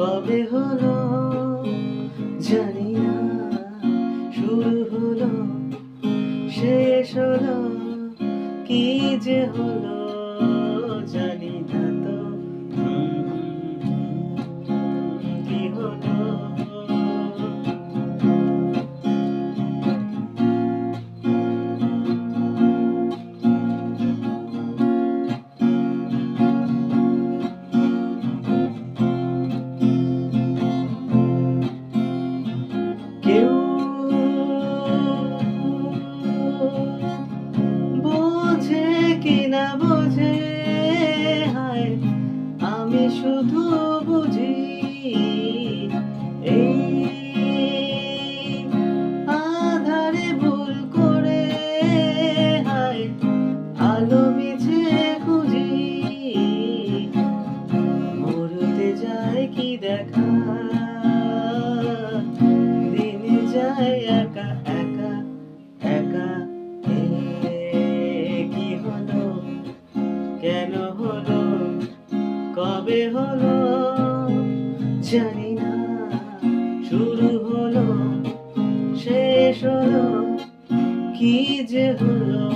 কবে হলো জানি না। শুরু হলো শেষ হলো কি যে হলো? আলো মিছে খুঁজি। মরতে যায় কি দেখা? দিন যায় একা একা একা। কি হলো? কেন হলো? কবে হলো? জানি না। শুরু হলো, শেষ হলো, কি যে হলো?